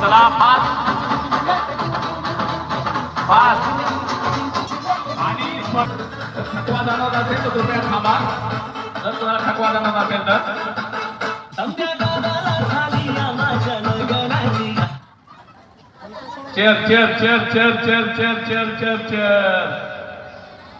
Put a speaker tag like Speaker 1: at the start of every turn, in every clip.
Speaker 1: चला पाच. पाच. आणि थकवा जाणवत असेल तर कृपया थांबा. जर तुम्हाला थकवा जाणवत असेल तर. Chair chair chair chair chair chair chair chair chair.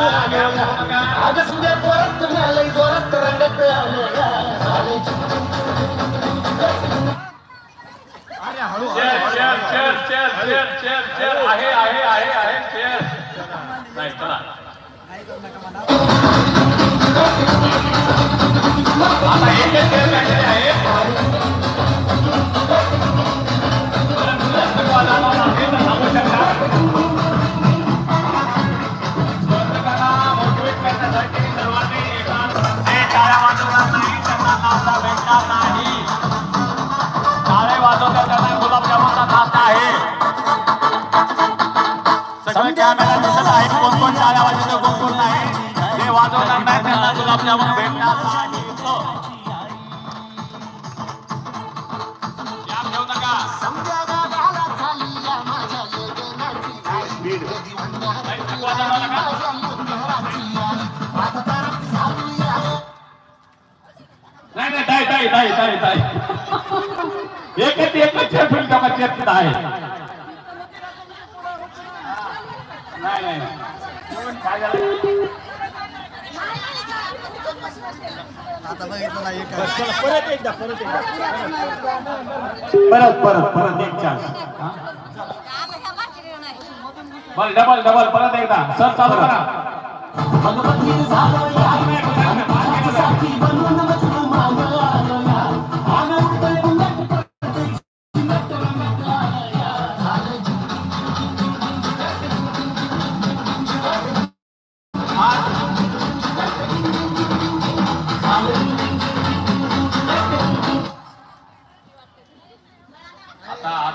Speaker 2: अगं
Speaker 1: सुद्या तुम्ही आहे आहे आहे आहे चेअर नाही चला. आहेत आहेत आहेत आहेत एकच एकच चेतून का चेतत आहे. नाही नाही परत एकदा परत परत परत एक चान्स बल डबल डबल परत एकदा. सर चालू करा. भगवती झालं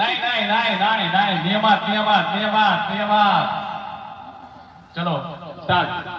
Speaker 1: નહીં નહીં નહીં નહીં નહીં નિયમાત નિયમાત નિયમાત
Speaker 3: નિયમાત ચલો સ્ટાર્ટ.